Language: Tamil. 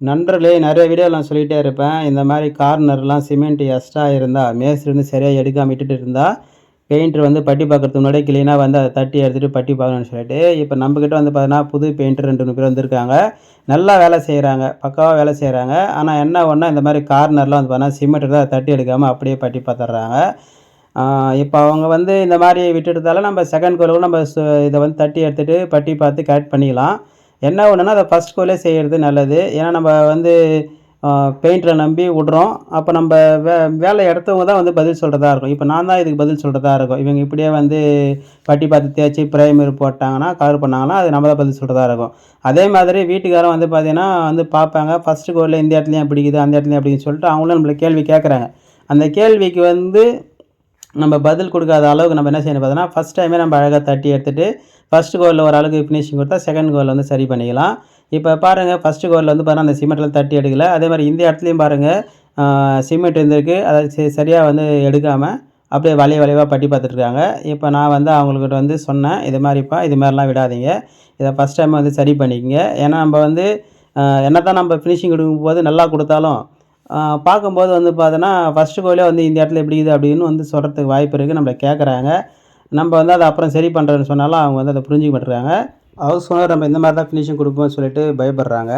நண்பர்களே நிறைய வீடியோ நான் சொல்லிகிட்டே இருப்பேன். இந்த மாதிரி கார்னர்லாம் சிமெண்ட் எக்ஸ்ட்ரா இருந்தால் மேஸ்திரி வந்து சரியாக எடுக்காமல் விட்டுட்டு இருந்தால் பெயிண்டர் வந்து பட்டி பார்க்கறதுக்கு முன்னாடி க்ளீனாக வந்து அதை தட்டி எடுத்துகிட்டு பட்டி பார்க்கணும்னு சொல்லிட்டு இப்போ நம்மக்கிட்ட வந்து பார்த்தீங்கன்னா புது பெயிண்டர் ரெண்டு மூணு பேர் வந்திருக்காங்க. நல்லா வேலை செய்கிறாங்க பக்காவாக வேலை செய்கிறாங்க ஆனால் என்ன ஒன்றா இந்த மாதிரி கார்னர்லாம் வந்து பார்த்தீங்கன்னா சிமெண்ட் தான் தட்டி எடுக்காமல் அப்படியே பட்டி பார்த்துட்றாங்க இப்போ அவங்க வந்து இந்த மாதிரி விட்டுட்டதால நம்ம செகண்ட் கோலுக்கும் நம்ம சு- இதை வந்து தட்டி எடுத்துகிட்டு பட்டி பார்த்து கரெக்ட் பண்ணிக்கலாம். என்ன ஒன்றுனா அதை ஃபஸ்ட் கோலே செய்கிறது நல்லது. ஏன்னா நம்ம வந்து பெயிண்டரை நம்பி விட்றோம். அப்போ நம்ம வே வேலை எடுத்தவங்க தான் வந்து பதில் சொல்கிறதா இருக்கும். இப்போ நான் தான் இதுக்கு பதில் சொல்கிறதா இருக்கும். இவங்க இப்படியே வந்து பட்டி பார்த்து தேய்ச்சி பிரைமரி போட்டாங்கன்னா கவர் பண்ணாங்கன்னா அது நம்ம தான் பதில் சொல்கிறதா இருக்கும். அதே மாதிரி வீட்டுக்காரன் வந்து பார்த்தீங்கன்னா வந்து பார்ப்பாங்க ஃபஸ்ட்டு கோலில் இந்த இடத்துலையும் பிடிக்குது அந்த இடத்துலையும் அப்படின்னு சொல்லிட்டு அவங்களும் நம்மளை கேள்வி கேட்குறாங்க அந்த கேள்விக்கு வந்து நம்ம பதில் கொடுக்காத அளவுக்கு நம்ம என்ன செய்யணும் பார்த்தோன்னா ஃபஸ்ட் டைமே நம்ம அழகாக தட்டி எடுத்துகிட்டு ஃபஸ்ட் கோலில் ஒரு அளவுக்கு ஃபினிஷிங் கொடுத்தா செகண்ட் கோலில் வந்து சரி பண்ணிக்கலாம். இப்போ பாருங்கள் ஃபஸ்ட்டு கோலில் வந்து பாருங்கள் அந்த சிமெண்ட்டில் தட்டி எடுக்கல. அதே மாதிரி இந்த இடத்துலையும் பாருங்கள் சிமெண்ட் இருந்திருக்கு. அதை சரியாக வந்து எடுக்காமல் அப்படியே வளைய வளைவாக பட்டி பார்த்துட்ருக்காங்க இப்போ நான் வந்து அவங்கக்கிட்ட வந்து சொன்னேன் இது மாதிரிப்பா இது மாதிரிலாம் விடாதீங்க. இதை ஃபஸ்ட் டைம் வந்து சரி பண்ணிக்கங்க. ஏன்னா நம்ம வந்து என்ன தான் நம்ம ஃபினிஷிங் கொடுக்கும்போது நல்லா கொடுத்தாலும் பார்க்கும்போது வந்து பார்த்தோன்னா ஃபஸ்ட்டு கோயிலே வந்து இந்த இடத்துல எப்படி இது அப்படின்னு வந்து சொல்கிறதுக்கு வாய்ப்பு இருக்குது நம்மளை கேட்குறாங்க நம்ம வந்து அதை அப்புறம் சரி பண்ணுறேன்னு சொன்னாலும் அவங்க வந்து அதை புரிஞ்சுக்க மாட்டுறாங்க ஹவுஸ் ஓனர் நம்ம இந்த மாதிரி தான் ஃபினிஷிங் கொடுப்போம்னு சொல்லிட்டு பயப்படுறாங்க.